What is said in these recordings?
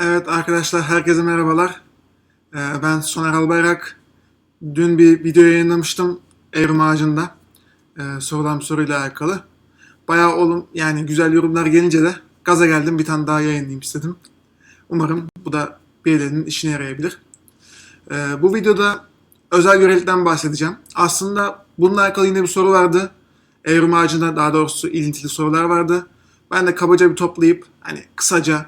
Evet arkadaşlar herkese merhabalar. Ee, ben Soner Albayrak. Dün bir video yayınlamıştım Evrim Ağacı'nda. Ee, sorulan bir soruyla alakalı. Bayağı olum yani güzel yorumlar gelince de gaza geldim bir tane daha yayınlayayım istedim. Umarım bu da birilerinin işine yarayabilir. Ee, bu videoda özel görevlikten bahsedeceğim. Aslında bununla alakalı yine bir soru vardı. Evrim Ağacı'nda daha doğrusu ilintili sorular vardı. Ben de kabaca bir toplayıp hani kısaca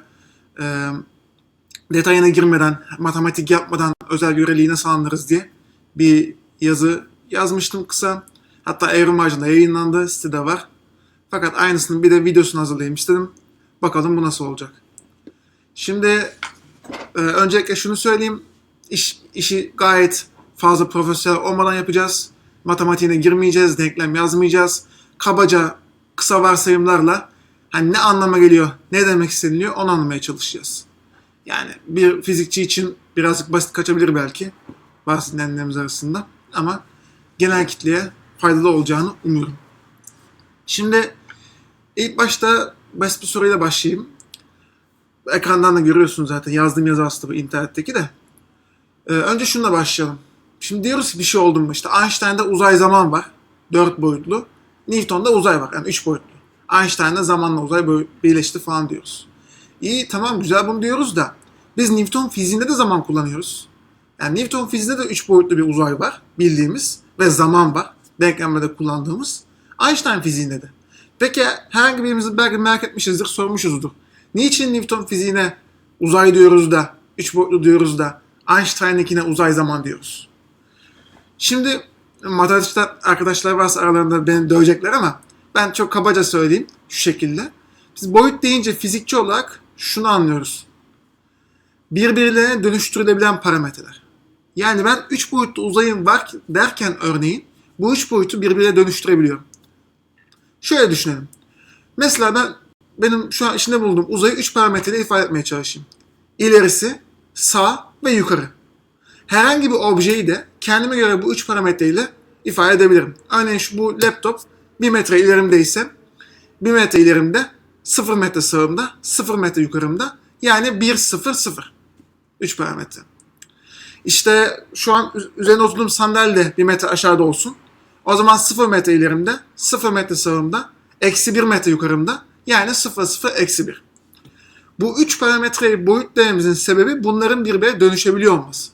detayına girmeden, matematik yapmadan özel göreliği nasıl anlarız diye bir yazı yazmıştım kısa. Hatta Evrim Ağacı'nda yayınlandı, sitede var. Fakat aynısının bir de videosunu hazırlayayım istedim. Bakalım bu nasıl olacak. Şimdi e, öncelikle şunu söyleyeyim. İş, işi gayet fazla profesyonel olmadan yapacağız. Matematiğine girmeyeceğiz, denklem yazmayacağız. Kabaca kısa varsayımlarla hani ne anlama geliyor, ne demek isteniliyor onu anlamaya çalışacağız. Yani bir fizikçi için birazcık basit kaçabilir belki bazı dinleyenlerimiz arasında ama genel kitleye faydalı olacağını umuyorum. Şimdi ilk başta basit bir soruyla başlayayım. Ekrandan da görüyorsunuz zaten yazdığım yazı aslında bu internetteki de. Ee, önce şununla başlayalım. Şimdi diyoruz ki bir şey oldu mu? İşte Einstein'da uzay zaman var. Dört boyutlu. Newton'da uzay var. Yani üç boyutlu. Einstein'da zamanla uzay birleşti falan diyoruz. İyi tamam güzel bunu diyoruz da biz Newton fiziğinde de zaman kullanıyoruz. Yani Newton fiziğinde de üç boyutlu bir uzay var bildiğimiz ve zaman var. Denklemde kullandığımız. Einstein fiziğinde de. Peki herhangi birimiz belki merak etmişizdir, sormuşuzdur. Niçin Newton fiziğine uzay diyoruz da, üç boyutlu diyoruz da Einstein'ınkine uzay zaman diyoruz? Şimdi matematikçiler arkadaşlar varsa aralarında beni dövecekler ama ben çok kabaca söyleyeyim şu şekilde. Biz boyut deyince fizikçi olarak şunu anlıyoruz. Birbirlerine dönüştürülebilen parametreler. Yani ben 3 boyutlu uzayım var derken örneğin bu 3 boyutu birbirine dönüştürebiliyorum. Şöyle düşünelim. Mesela ben benim şu an içinde bulunduğum uzayı 3 parametreyle ifade etmeye çalışayım. İlerisi, sağ ve yukarı. Herhangi bir objeyi de kendime göre bu 3 parametreyle ifade edebilirim. Örneğin şu bu laptop 1 metre ilerimdeyse 1 metre ilerimde 0 metre sağımda 0 metre yukarımda yani 1 0 0. 3 parametre. İşte şu an üz- üzerine oturduğum sandalye de 1 metre aşağıda olsun. O zaman 0 metre ilerimde 0 metre sağımda eksi 1 metre yukarımda yani 0 0 eksi 1. Bu 3 parametreyi boyutlamamızın sebebi bunların birbirine dönüşebiliyor olması.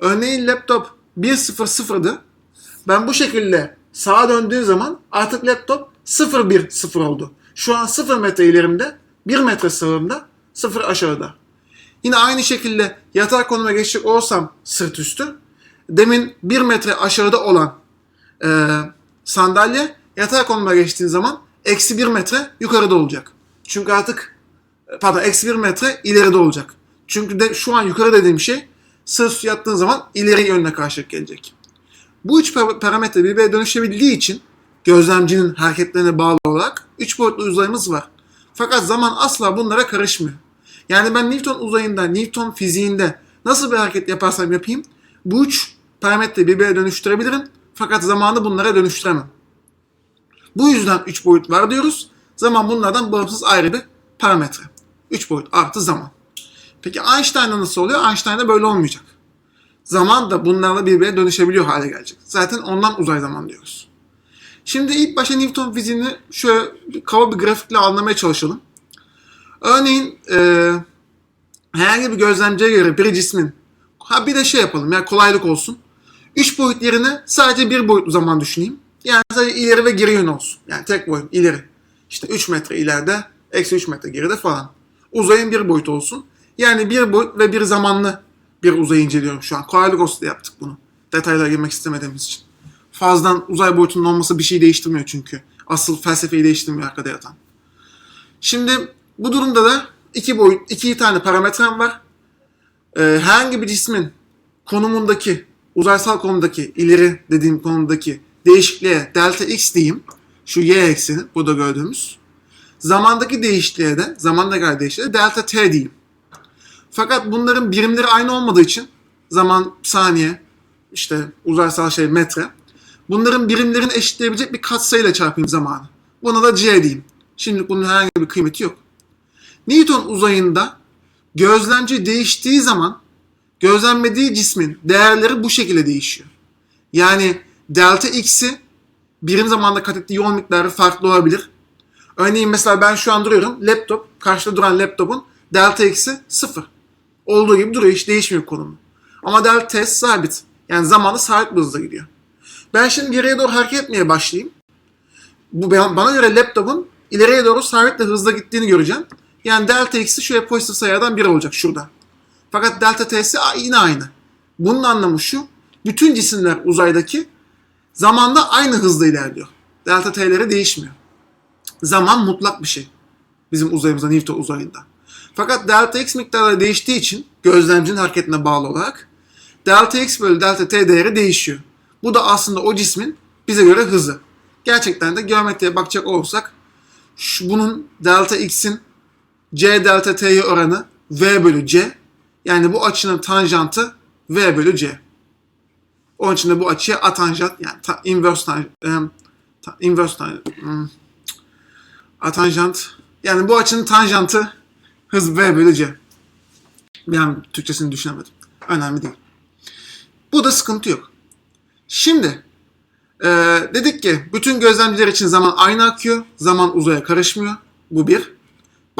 Örneğin laptop 1 0 0'dı. Ben bu şekilde sağa döndüğüm zaman artık laptop 0 1 0 oldu. Şu an 0 metre ilerimde, 1 metre sağımda, 0 aşağıda. Yine aynı şekilde yatay konuma geçecek olsam sırt üstü, demin 1 metre aşağıda olan e, sandalye yatay konuma geçtiğin zaman eksi 1 metre yukarıda olacak. Çünkü artık pardon eksi 1 metre ileride olacak. Çünkü de şu an yukarı dediğim şey sırt üstü yattığın zaman ileri yönüne karşılık gelecek. Bu üç pa- parametre birbirine dönüşebildiği için gözlemcinin hareketlerine bağlı olarak üç boyutlu uzayımız var. Fakat zaman asla bunlara karışmıyor. Yani ben Newton uzayında, Newton fiziğinde nasıl bir hareket yaparsam yapayım bu üç parametre birbirine dönüştürebilirim fakat zamanı bunlara dönüştüremem. Bu yüzden üç boyut var diyoruz. Zaman bunlardan bağımsız ayrı bir parametre. Üç boyut artı zaman. Peki Einstein'da nasıl oluyor? Einstein'da böyle olmayacak zaman da bunlarla birbirine dönüşebiliyor hale gelecek. Zaten ondan uzay zaman diyoruz. Şimdi ilk başta Newton fiziğini şöyle kaba bir grafikle anlamaya çalışalım. Örneğin e, herhangi bir gözlemciye göre bir cismin ha bir de şey yapalım ya kolaylık olsun. 3 boyut yerine sadece bir boyutlu zaman düşüneyim. Yani sadece ileri ve geri yön olsun. Yani tek boyut ileri. İşte 3 metre ileride, eksi 3 metre geride falan. Uzayın bir boyut olsun. Yani bir boyut ve bir zamanlı bir uzayı inceliyorum şu an. Kolaylık olsun diye yaptık bunu. Detaylara girmek istemediğimiz için. Fazladan uzay boyutunun olması bir şey değiştirmiyor çünkü. Asıl felsefeyi değiştirmiyor arkada yatan. Şimdi bu durumda da iki boyut, iki tane parametrem var. Ee, herhangi bir cismin konumundaki, uzaysal konumdaki, ileri dediğim konumdaki değişikliğe delta x diyeyim. Şu y ekseni, burada gördüğümüz. Zamandaki değişikliğe de, zamanda göre değişikliğe de delta t diyeyim. Fakat bunların birimleri aynı olmadığı için zaman saniye, işte uzaysal şey metre. Bunların birimlerini eşitleyebilecek bir katsayıyla çarpayım zamanı. Buna da c diyeyim. Şimdi bunun herhangi bir kıymeti yok. Newton uzayında gözlemci değiştiği zaman gözlemlediği cismin değerleri bu şekilde değişiyor. Yani delta x'i birim zamanda kat ettiği miktarı farklı olabilir. Örneğin mesela ben şu an duruyorum. Laptop, karşıda duran laptopun delta x'i sıfır. Olduğu gibi duruyor. Hiç değişmiyor konumu. Ama delta s sabit. Yani zamanda sabit bir hızla gidiyor. Ben şimdi geriye doğru hareket etmeye başlayayım. Bu bana göre laptopun ileriye doğru sabit bir hızla gittiğini göreceğim. Yani delta x'i şöyle pozitif sayılardan biri olacak şurada. Fakat delta t'si yine aynı. Bunun anlamı şu. Bütün cisimler uzaydaki zamanda aynı hızla ilerliyor. Delta t'leri değişmiyor. Zaman mutlak bir şey. Bizim uzayımızda Newton uzayında. Fakat delta x miktarları değiştiği için gözlemcinin hareketine bağlı olarak delta x bölü delta t değeri değişiyor. Bu da aslında o cismin bize göre hızı. Gerçekten de geometriye bakacak olursak şu, bunun delta x'in c delta t'ye oranı v bölü c. Yani bu açının tanjantı v bölü c. Onun için de bu açıya atanjant yani ta, inverse tan, em, ta- inverse tan, hmm, atanjant yani bu açının tanjantı hız v bölü c. Yani Türkçesini düşünemedim. Önemli değil. Bu da sıkıntı yok. Şimdi ee, dedik ki bütün gözlemciler için zaman aynı akıyor. Zaman uzaya karışmıyor. Bu bir.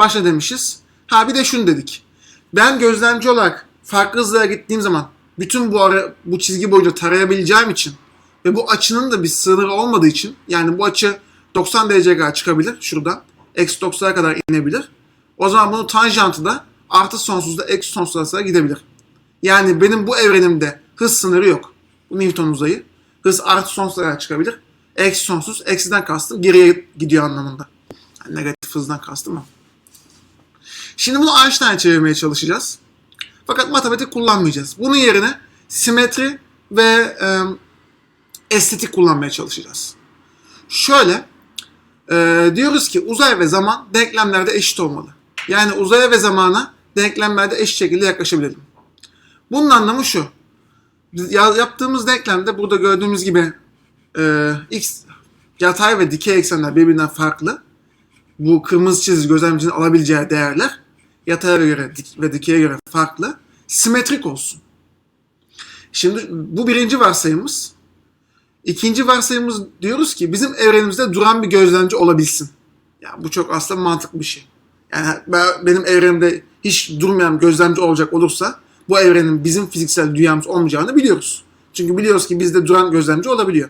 Başta demişiz. Ha bir de şunu dedik. Ben gözlemci olarak farklı hızlara gittiğim zaman bütün bu ara bu çizgi boyunca tarayabileceğim için ve bu açının da bir sınırı olmadığı için yani bu açı 90 dereceye kadar çıkabilir şurada. Eksi 90'a kadar inebilir. O zaman bunun tanjantı da artı sonsuzda eksi sonsuza kadar gidebilir. Yani benim bu evrenimde hız sınırı yok. Bu Newton uzayı. Hız artı sonsuza kadar çıkabilir. Eksi sonsuz. Eksiden kastım geriye gidiyor anlamında. Yani negatif hızdan kastım o. Şimdi bunu Einstein'a çevirmeye çalışacağız. Fakat matematik kullanmayacağız. Bunun yerine simetri ve e, estetik kullanmaya çalışacağız. Şöyle e, diyoruz ki uzay ve zaman denklemlerde eşit olmalı. Yani uzaya ve zamana denklemlerde eşit şekilde yaklaşabilelim. Bunun anlamı şu. Yaptığımız denklemde burada gördüğümüz gibi e, x yatay ve dikey eksenler birbirinden farklı. Bu kırmızı çizgi gözlemcinin alabileceği değerler yataya göre ve dikeye göre farklı. Simetrik olsun. Şimdi bu birinci varsayımız. İkinci varsayımız diyoruz ki bizim evrenimizde duran bir gözlemci olabilsin. Ya bu çok aslında mantıklı bir şey. Yani ben, benim evrenimde hiç durmayan gözlemci olacak olursa bu evrenin bizim fiziksel dünyamız olmayacağını biliyoruz. Çünkü biliyoruz ki bizde duran gözlemci olabiliyor.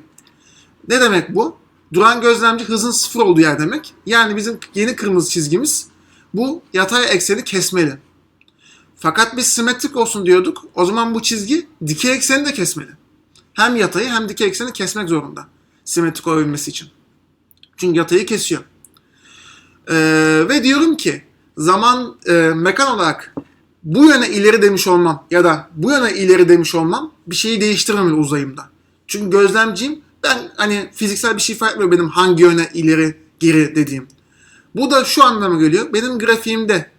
Ne demek bu? Duran gözlemci hızın sıfır olduğu yer demek. Yani bizim yeni kırmızı çizgimiz bu yatay ekseni kesmeli. Fakat biz simetrik olsun diyorduk. O zaman bu çizgi dikey ekseni de kesmeli. Hem yatayı hem dikey ekseni kesmek zorunda. Simetrik olabilmesi için. Çünkü yatayı kesiyor. Ee, ve diyorum ki zaman e, mekan olarak bu yöne ileri demiş olmam ya da bu yöne ileri demiş olmam bir şeyi değiştirmemeli uzayımda. Çünkü gözlemciyim. Ben hani fiziksel bir şey ifade etmiyor benim hangi yöne ileri geri dediğim. Bu da şu anlama geliyor. Benim grafiğimde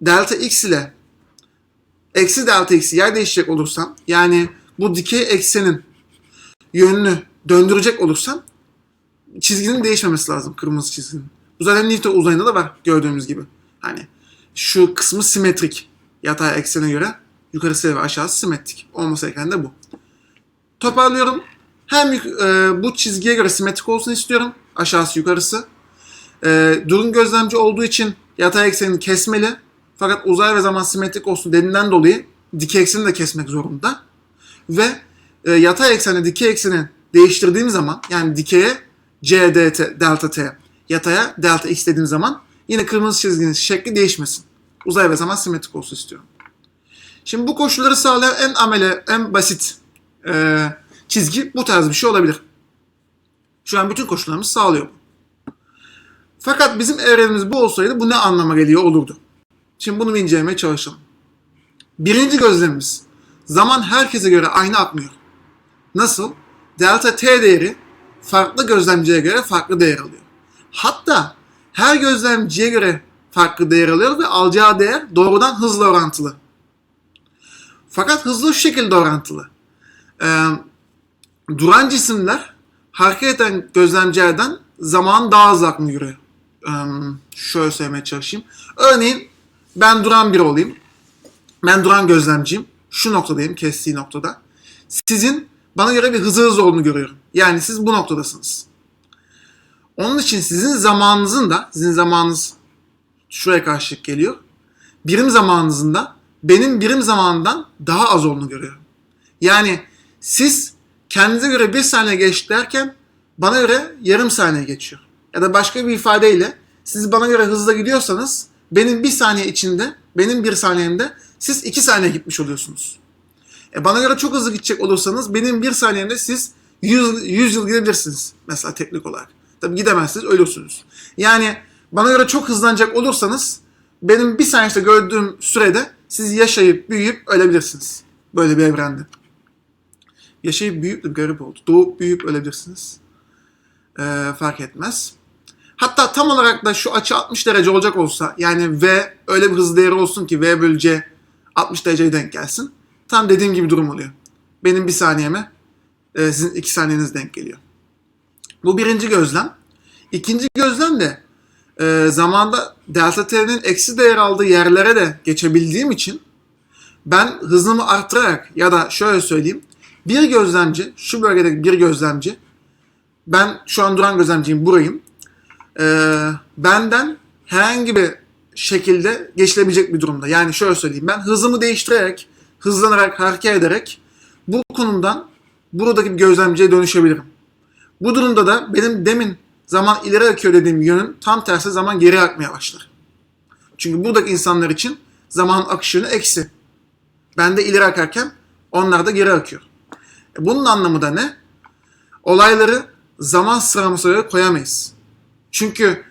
delta x ile eksi delta x'i yer değiştirecek olursam yani bu dikey eksenin yönünü döndürecek olursam çizginin değişmemesi lazım kırmızı çizginin. Bu zaten Newton uzayında da var gördüğümüz gibi. Hani şu kısmı simetrik. Yatay eksene göre yukarısı ve aşağısı simetrik. Olması gereken de bu. Toparlıyorum. Hem e, bu çizgiye göre simetrik olsun istiyorum. Aşağısı yukarısı. E, durum gözlemci olduğu için yatay eksenini kesmeli. Fakat uzay ve zaman simetrik olsun dediğinden dolayı dikey ekseni de kesmek zorunda. Ve e, yatay eksenle dikey ekseni değiştirdiğim zaman yani dikeye c dt, delta t, yataya delta x dediğim zaman yine kırmızı çizginin şekli değişmesin. Uzay ve zaman simetrik olsun istiyorum. Şimdi bu koşulları sağlayan en amele, en basit e, çizgi bu tarz bir şey olabilir. Şu an bütün koşullarımız sağlıyor bu. Fakat bizim evrenimiz bu olsaydı bu ne anlama geliyor olurdu. Şimdi bunu incelemeye çalışalım. Birinci gözlemimiz. Zaman herkese göre aynı akmıyor. Nasıl? Delta t değeri farklı gözlemciye göre farklı değer alıyor. Hatta her gözlemciye göre farklı değer alıyor ve alacağı değer doğrudan hızla orantılı. Fakat hızlı şu şekilde orantılı. Ee, duran cisimler hareket eden gözlemcilerden zaman daha hızlı akmıyor. Şöyle söylemeye çalışayım. Örneğin ben duran biri olayım. Ben duran gözlemciyim. Şu noktadayım kestiği noktada. Sizin bana göre bir hızı hız olduğunu görüyorum. Yani siz bu noktadasınız. Onun için sizin zamanınızın da, sizin zamanınız şuraya karşılık geliyor. Birim zamanınızın da benim birim zamanından daha az olduğunu görüyorum. Yani siz kendinize göre bir saniye geç derken bana göre yarım saniye geçiyor. Ya da başka bir ifadeyle siz bana göre hızla gidiyorsanız benim bir saniye içinde, benim bir saniyemde siz iki saniye gitmiş oluyorsunuz. E bana göre çok hızlı gidecek olursanız benim bir saniyemde siz 100, 100 yıl gidebilirsiniz mesela teknik olarak. Tabi gidemezsiniz ölürsünüz. Yani bana göre çok hızlanacak olursanız benim bir saniyede gördüğüm sürede siz yaşayıp büyüyüp ölebilirsiniz. Böyle bir evrende. Yaşayıp büyüyüp de garip oldu. Doğup büyüyüp ölebilirsiniz. Ee, fark etmez. Hatta tam olarak da şu açı 60 derece olacak olsa yani V öyle bir hız değeri olsun ki V bölü C 60 dereceye denk gelsin. Tam dediğim gibi durum oluyor. Benim bir saniyeme e, sizin iki saniyeniz denk geliyor. Bu birinci gözlem. İkinci gözlem de e, zamanda delta t'nin eksi değer aldığı yerlere de geçebildiğim için ben hızımı arttırarak ya da şöyle söyleyeyim bir gözlemci, şu bölgedeki bir gözlemci ben şu an duran gözlemciyim burayım. E, benden herhangi bir şekilde geçilebilecek bir durumda. Yani şöyle söyleyeyim ben hızımı değiştirerek, hızlanarak, hareket ederek bu konumdan buradaki bir gözlemciye dönüşebilirim. Bu durumda da benim demin zaman ileri akıyor dediğim yönün tam tersi zaman geri akmaya başlar. Çünkü buradaki insanlar için zaman akışını eksi. Ben de ileri akarken onlar da geri akıyor. E bunun anlamı da ne? Olayları zaman sıralamasına göre koyamayız. Çünkü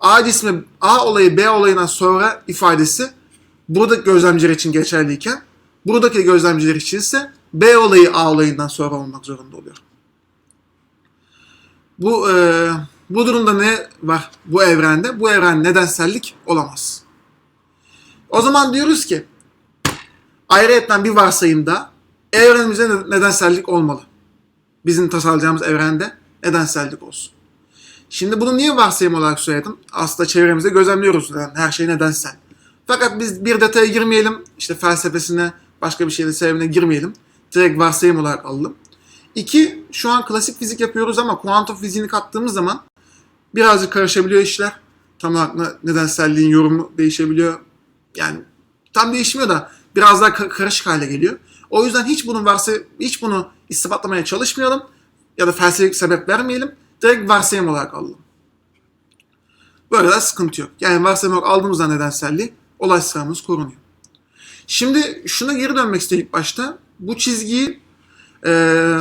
A cismi A olayı B olayından sonra ifadesi buradaki gözlemciler için geçerliyken buradaki gözlemciler için ise B olayı A olayından sonra olmak zorunda oluyor. Bu e, bu durumda ne var bu evrende? Bu evren nedensellik olamaz. O zaman diyoruz ki ayrıyetten bir varsayımda evrenimizde nedensellik olmalı. Bizim tasarlayacağımız evrende nedensellik olsun. Şimdi bunu niye varsayım olarak söyledim? Aslında çevremizde gözlemliyoruz yani her şey nedensel. Fakat biz bir detaya girmeyelim, işte felsefesine, başka bir şeyin sebebine girmeyelim. Direkt varsayım olarak alalım. İki, şu an klasik fizik yapıyoruz ama kuantum fiziğini kattığımız zaman birazcık karışabiliyor işler. Tam olarak nedenselliğin yorumu değişebiliyor. Yani tam değişmiyor da biraz daha karışık hale geliyor. O yüzden hiç bunu varsa hiç bunu ispatlamaya çalışmayalım ya da felsefik sebep vermeyelim. Direkt varsayım olarak alalım. Böyle de sıkıntı yok. Yani varsayım olarak aldığımızda nedenselliği olay sıramız korunuyor. Şimdi şuna geri dönmek istedim başta. Bu çizgiyi e,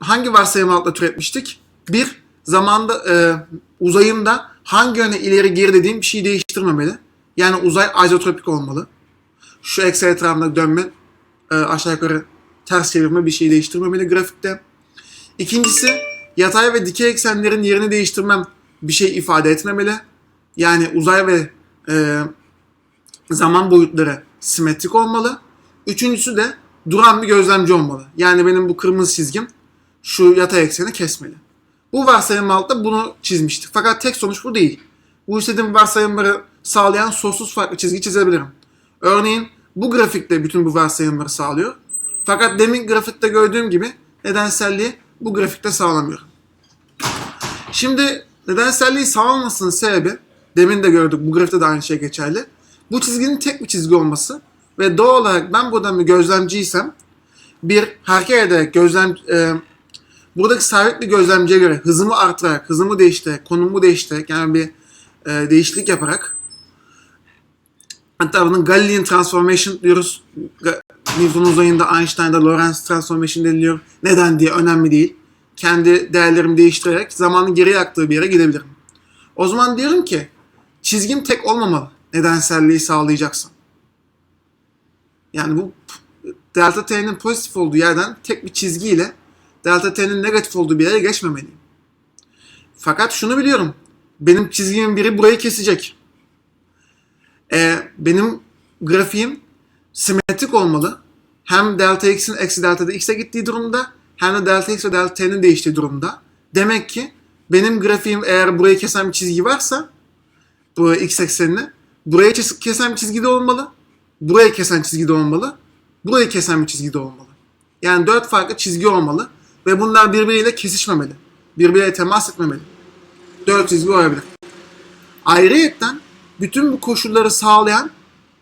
hangi varsayım altında türetmiştik? Bir, zamanda e, uzayımda hangi yöne ileri geri dediğim bir şey değiştirmemeli. Yani uzay azotropik olmalı. Şu eksen etrafında dönme, e, aşağı yukarı ters çevirme bir şey değiştirmemeli grafikte. İkincisi, yatay ve dikey eksenlerin yerini değiştirmem bir şey ifade etmemeli. Yani uzay ve e, zaman boyutları simetrik olmalı. Üçüncüsü de duran bir gözlemci olmalı. Yani benim bu kırmızı çizgim şu yatay ekseni kesmeli. Bu varsayım altında bunu çizmiştik. Fakat tek sonuç bu değil. Bu istediğim varsayımları sağlayan sonsuz farklı çizgi çizebilirim. Örneğin bu grafikte bütün bu varsayımları sağlıyor. Fakat demin grafikte gördüğüm gibi nedenselliği bu grafikte sağlamıyor. Şimdi nedenselliği sağlamasının sebebi demin de gördük bu grafikte de aynı şey geçerli. Bu çizginin tek bir çizgi olması ve doğal olarak ben buradan bir gözlemciysem bir hareket ederek gözlem e, buradaki sabit bir gözlemciye göre hızımı artırarak, hızımı değiştirerek, konumu değiştirerek yani bir e, değişiklik yaparak hatta bunun Galilean transformation diyoruz. Newton'un uzayında Einstein'da Lorentz transformation deniliyor. Neden diye önemli değil. Kendi değerlerimi değiştirerek zamanın geriye aktığı bir yere gidebilirim. O zaman diyorum ki çizgim tek olmamalı nedenselliği sağlayacaksın. Yani bu delta t'nin pozitif olduğu yerden tek bir çizgiyle delta t'nin negatif olduğu bir yere geçmemeliyim. Fakat şunu biliyorum. Benim çizgimin biri burayı kesecek. E, benim grafiğim simetrik olmalı. Hem delta x'in eksi delta x'e gittiği durumda hem de delta x ve delta t'nin değiştiği durumda. Demek ki benim grafiğim eğer burayı kesen bir çizgi varsa bu x eksenini buraya kesen bir çizgi de olmalı. burayı kesen çizgi de olmalı. Burayı kesen bir çizgi de olmalı. Yani dört farklı çizgi olmalı ve bunlar birbiriyle kesişmemeli. Birbiriyle temas etmemeli. Dört çizgi olabilir. Ayrıyetten bütün bu koşulları sağlayan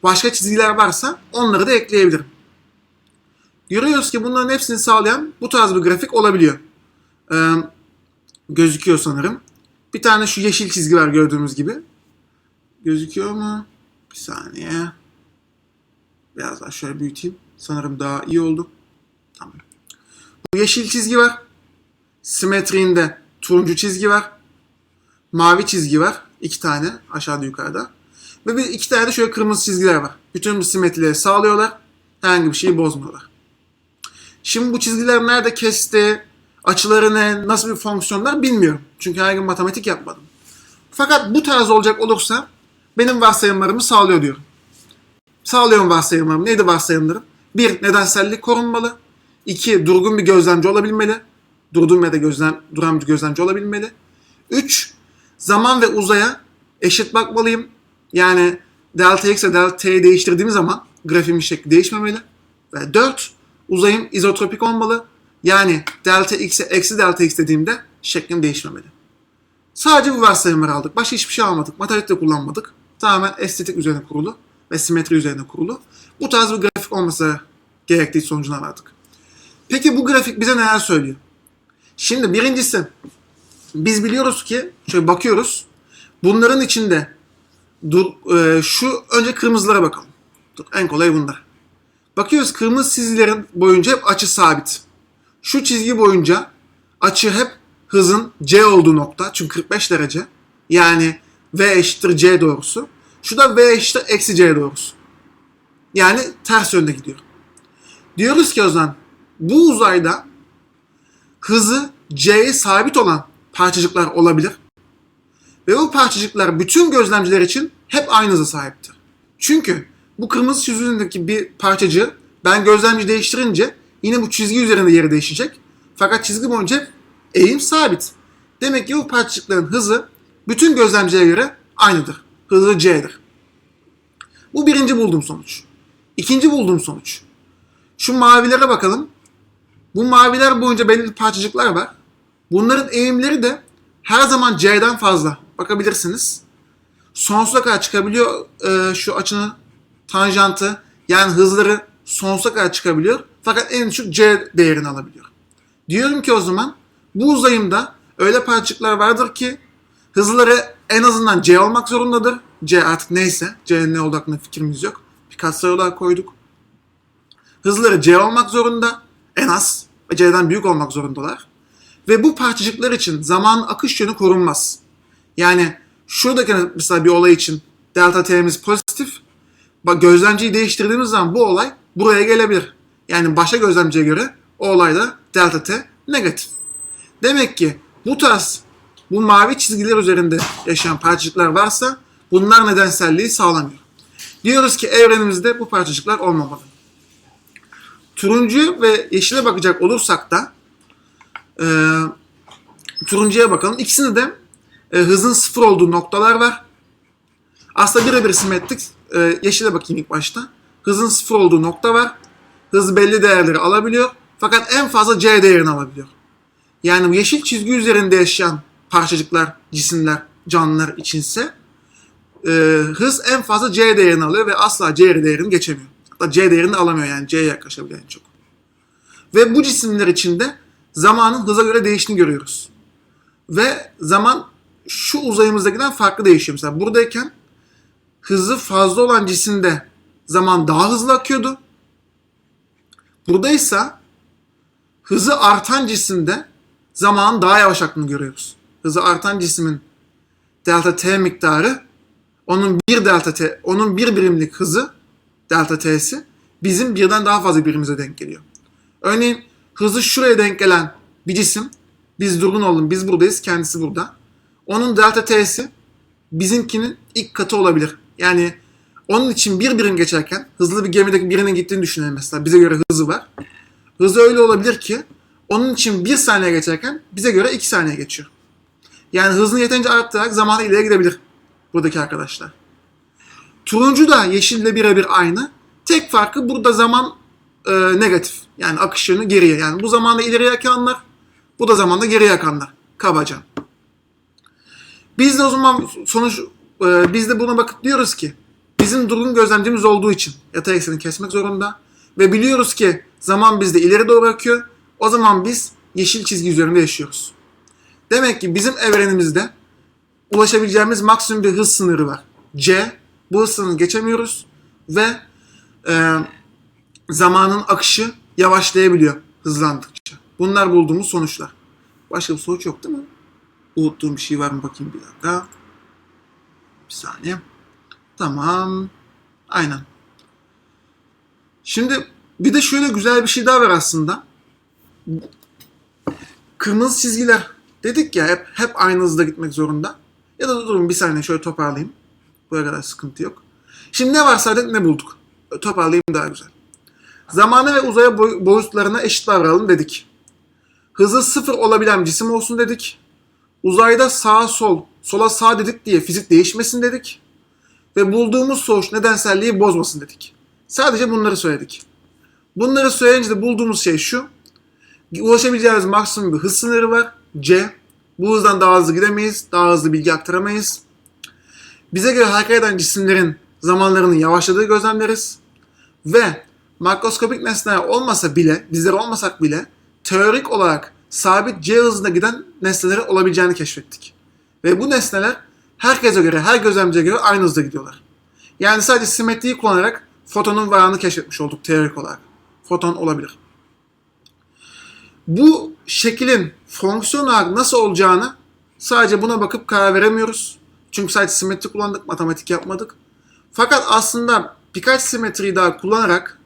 başka çizgiler varsa onları da ekleyebilirim. Görüyoruz ki bunların hepsini sağlayan bu tarz bir grafik olabiliyor. Ee, gözüküyor sanırım. Bir tane şu yeşil çizgi var gördüğümüz gibi. Gözüküyor mu? Bir saniye. Biraz daha şöyle büyüteyim. Sanırım daha iyi oldu. Tamam. Bu yeşil çizgi var. Simetriğinde turuncu çizgi var. Mavi çizgi var. iki tane aşağıda yukarıda. Ve bir iki tane de şöyle kırmızı çizgiler var. Bütün bu simetrileri sağlıyorlar. Herhangi bir şeyi bozmuyorlar. Şimdi bu çizgiler nerede kesti, açıları ne, nasıl bir fonksiyonlar bilmiyorum. Çünkü her gün matematik yapmadım. Fakat bu tarz olacak olursa benim varsayımlarımı sağlıyor diyorum. Sağlıyorum varsayımlarımı. Neydi varsayımlarım? Bir, nedensellik korunmalı. İki, durgun bir gözlemci olabilmeli. Durduğum yerde gözlem, duran bir gözlemci olabilmeli. Üç, zaman ve uzaya eşit bakmalıyım. Yani delta x ile delta t'yi değiştirdiğim zaman grafiğimin şekli değişmemeli. Ve dört, uzayım izotropik olmalı. Yani delta x'e eksi delta x dediğimde şeklim değişmemeli. Sadece bu varsayımları aldık. Başka hiçbir şey almadık. Matematik de kullanmadık. Tamamen estetik üzerine kurulu ve simetri üzerine kurulu. Bu tarz bir grafik olması gerektiği sonucuna vardık. Peki bu grafik bize neler söylüyor? Şimdi birincisi biz biliyoruz ki şöyle bakıyoruz. Bunların içinde dur, e, şu önce kırmızılara bakalım. Dur, en kolay bunlar. Bakıyoruz kırmızı çizgilerin boyunca hep açı sabit. Şu çizgi boyunca açı hep hızın c olduğu nokta. Çünkü 45 derece. Yani v eşittir c doğrusu. Şu da v eşittir eksi c doğrusu. Yani ters yönde gidiyor. Diyoruz ki o zaman bu uzayda hızı c'ye sabit olan parçacıklar olabilir. Ve bu parçacıklar bütün gözlemciler için hep aynı hıza sahiptir. Çünkü bu kırmızı çizgi bir parçacığı ben gözlemci değiştirince yine bu çizgi üzerinde yeri değişecek. Fakat çizgi boyunca eğim sabit. Demek ki bu parçacıkların hızı bütün gözlemcilere göre aynıdır. Hızı c'dir. Bu birinci bulduğum sonuç. İkinci bulduğum sonuç. Şu mavilere bakalım. Bu maviler boyunca belirli parçacıklar var. Bunların eğimleri de her zaman c'den fazla. Bakabilirsiniz. Sonsuza kadar çıkabiliyor e, şu açının tanjantı. Yani hızları sonsuza kadar çıkabiliyor. Fakat en düşük c değerini alabiliyor. Diyorum ki o zaman bu uzayımda öyle parçacıklar vardır ki hızları en azından c olmak zorundadır. c artık neyse. c'nin ne olduğu hakkında fikrimiz yok. Bir katsayı olarak koyduk. Hızları c olmak zorunda. En az. Ve c'den büyük olmak zorundalar. Ve bu parçacıklar için zaman akış yönü korunmaz. Yani şuradaki mesela bir olay için delta t'miz pozitif. Gözlemciyi değiştirdiğimiz zaman bu olay buraya gelebilir. Yani başka gözlemciye göre o olayda delta t negatif. Demek ki bu tarz bu mavi çizgiler üzerinde yaşayan parçacıklar varsa bunlar nedenselliği sağlamıyor. Diyoruz ki evrenimizde bu parçacıklar olmamalı. Turuncu ve yeşile bakacak olursak da e, turuncuya bakalım. İkisinde de e, hızın sıfır olduğu noktalar var. Aslında birebir simetrik. E, yeşile bakayım ilk başta. Hızın sıfır olduğu nokta var. Hız belli değerleri alabiliyor. Fakat en fazla c değerini alabiliyor. Yani yeşil çizgi üzerinde yaşayan parçacıklar, cisimler, canlılar içinse e, hız en fazla c değerini alıyor ve asla c değerini geçemiyor. Hatta c değerini alamıyor yani c'ye yaklaşabiliyor en çok. Ve bu cisimler içinde zamanın hıza göre değiştiğini görüyoruz. Ve zaman şu uzayımızdakinden farklı değişiyor. Mesela buradayken hızı fazla olan cisimde zaman daha hızlı akıyordu. Buradaysa hızı artan cisimde zaman daha yavaş aktığını görüyoruz. Hızı artan cismin delta t miktarı onun bir delta t, onun bir birimlik hızı delta t'si bizim birden daha fazla birimize denk geliyor. Örneğin hızı şuraya denk gelen bir cisim biz durgun olalım biz buradayız kendisi burada. Onun delta t'si bizimkinin ilk katı olabilir. Yani onun için bir birim geçerken hızlı bir gemideki birinin gittiğini düşünelim mesela. Bize göre hızı var. Hızı öyle olabilir ki onun için bir saniye geçerken bize göre iki saniye geçiyor. Yani hızını yeterince arttırarak zamanı ileri gidebilir buradaki arkadaşlar. Turuncu da yeşille birebir aynı. Tek farkı burada zaman e, negatif. Yani akışını geriye. Yani bu zamanda ileriye akanlar, bu da zamanda geriye akanlar. Kabaca. Biz de o zaman sonuç e, biz de buna bakıp diyoruz ki bizim durgun gözlemcimiz olduğu için yatay ekseni kesmek zorunda ve biliyoruz ki zaman bizde ileri doğru akıyor. O zaman biz yeşil çizgi üzerinde yaşıyoruz. Demek ki bizim evrenimizde ulaşabileceğimiz maksimum bir hız sınırı var. C. Bu hız sınırını geçemiyoruz ve e, zamanın akışı yavaşlayabiliyor hızlandıkça. Bunlar bulduğumuz sonuçlar. Başka bir sonuç yok değil mi? Unuttuğum bir şey var mı bakayım bir dakika. Bir saniye. Tamam. Aynen. Şimdi bir de şöyle güzel bir şey daha var aslında. Kırmızı çizgiler dedik ya hep hep aynı hızda gitmek zorunda. Ya da durun bir saniye şöyle toparlayayım. Buraya kadar sıkıntı yok. Şimdi ne varsa dedik ne bulduk. Toparlayayım daha güzel. Zamanı ve uzaya boy- boyutlarına eşit davranalım dedik. Hızı sıfır olabilen cisim olsun dedik. Uzayda sağa sol, sola sağ dedik diye fizik değişmesin dedik. Ve bulduğumuz sonuç nedenselliği bozmasın dedik. Sadece bunları söyledik. Bunları söyleyince de bulduğumuz şey şu. Ulaşabileceğimiz maksimum bir hız sınırı var. C. Bu hızdan daha hızlı gidemeyiz. Daha hızlı bilgi aktaramayız. Bize göre hareket eden cisimlerin zamanlarının yavaşladığı gözlemleriz. Ve makroskopik nesneler olmasa bile, bizler olmasak bile teorik olarak sabit C hızında giden nesneleri olabileceğini keşfettik. Ve bu nesneler herkese göre, her gözlemciye göre aynı hızda gidiyorlar. Yani sadece simetriyi kullanarak fotonun varlığını keşfetmiş olduk teorik olarak. Foton olabilir. Bu şeklin fonksiyon olarak nasıl olacağını sadece buna bakıp karar veremiyoruz. Çünkü sadece simetri kullandık, matematik yapmadık. Fakat aslında birkaç simetriyi daha kullanarak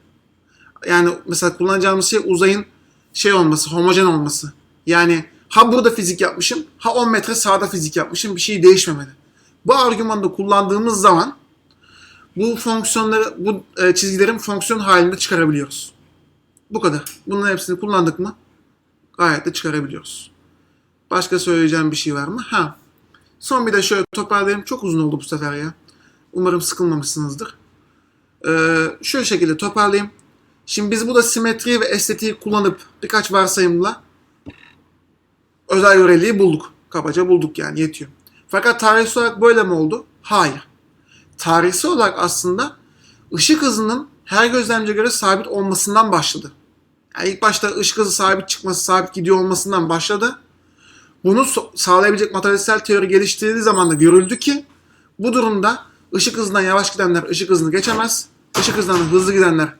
yani mesela kullanacağımız şey uzayın şey olması, homojen olması. Yani ha burada fizik yapmışım, ha 10 metre sağda fizik yapmışım bir şey değişmemeli. Bu argümanı kullandığımız zaman bu fonksiyonları, bu e, çizgilerin fonksiyon halinde çıkarabiliyoruz. Bu kadar. Bunların hepsini kullandık mı gayet de çıkarabiliyoruz. Başka söyleyeceğim bir şey var mı? Ha. Son bir de şöyle toparlayayım. Çok uzun oldu bu sefer ya. Umarım sıkılmamışsınızdır. Ee, şöyle şekilde toparlayayım. Şimdi biz burada simetri ve estetiği kullanıp birkaç varsayımla özel göreliği bulduk. Kabaca bulduk yani yetiyor. Fakat tarihsel olarak böyle mi oldu? Hayır. Tarihsel olarak aslında ışık hızının her gözlemciye göre sabit olmasından başladı. Yani ilk başta ışık hızı sabit çıkması, sabit gidiyor olmasından başladı. Bunu sağlayabilecek matematiksel teori geliştirildiği zaman da görüldü ki bu durumda ışık hızından yavaş gidenler ışık hızını geçemez. Işık hızından hızlı gidenler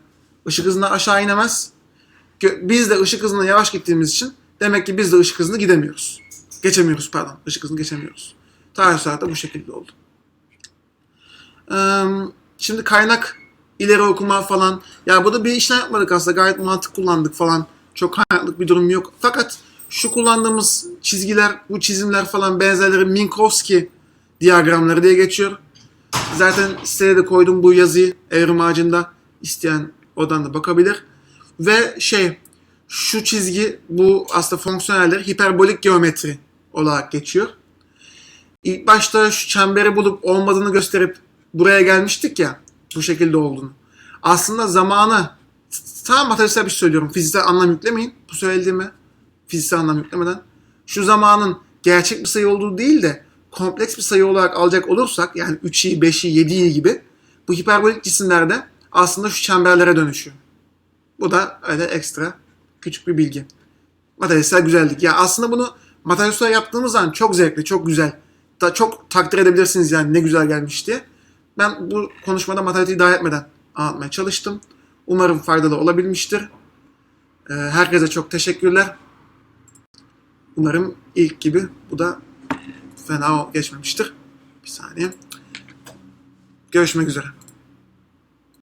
ışık hızından aşağı inemez. Biz de ışık hızından yavaş gittiğimiz için demek ki biz de ışık hızını gidemiyoruz. Geçemiyoruz pardon. Işık hızını geçemiyoruz. Tarihsel da bu şekilde oldu. Eee, Şimdi kaynak ileri okuma falan. Ya burada bir işlem yapmadık aslında. Gayet mantık kullandık falan. Çok kaynaklık bir durum yok. Fakat şu kullandığımız çizgiler, bu çizimler falan benzerleri Minkowski diyagramları diye geçiyor. Zaten siteye de koydum bu yazıyı evrim ağacında. isteyen oradan da bakabilir. Ve şey şu çizgi bu aslında fonksiyoneller hiperbolik geometri olarak geçiyor. İlk başta şu çemberi bulup olmadığını gösterip buraya gelmiştik ya bu şekilde olduğunu. Aslında zamanı tam matematiksel bir şey söylüyorum. Fiziksel anlam yüklemeyin bu söylediğime. Fiziksel anlam yüklemeden. Şu zamanın gerçek bir sayı olduğu değil de kompleks bir sayı olarak alacak olursak yani 3'i, 5'i, 7'yi gibi bu hiperbolik cisimlerde aslında şu çemberlere dönüşüyor. Bu da öyle ekstra küçük bir bilgi. Matematiksel güzellik. Ya aslında bunu matematiksel yaptığımız zaman çok zevkli, çok güzel. Da çok takdir edebilirsiniz yani ne güzel gelmiş diye. Ben bu konuşmada matematiği dahil etmeden anlatmaya çalıştım. Umarım faydalı olabilmiştir. Ee, Herkese çok teşekkürler. Umarım ilk gibi bu da fena geçmemiştir. Bir saniye. Görüşmek üzere.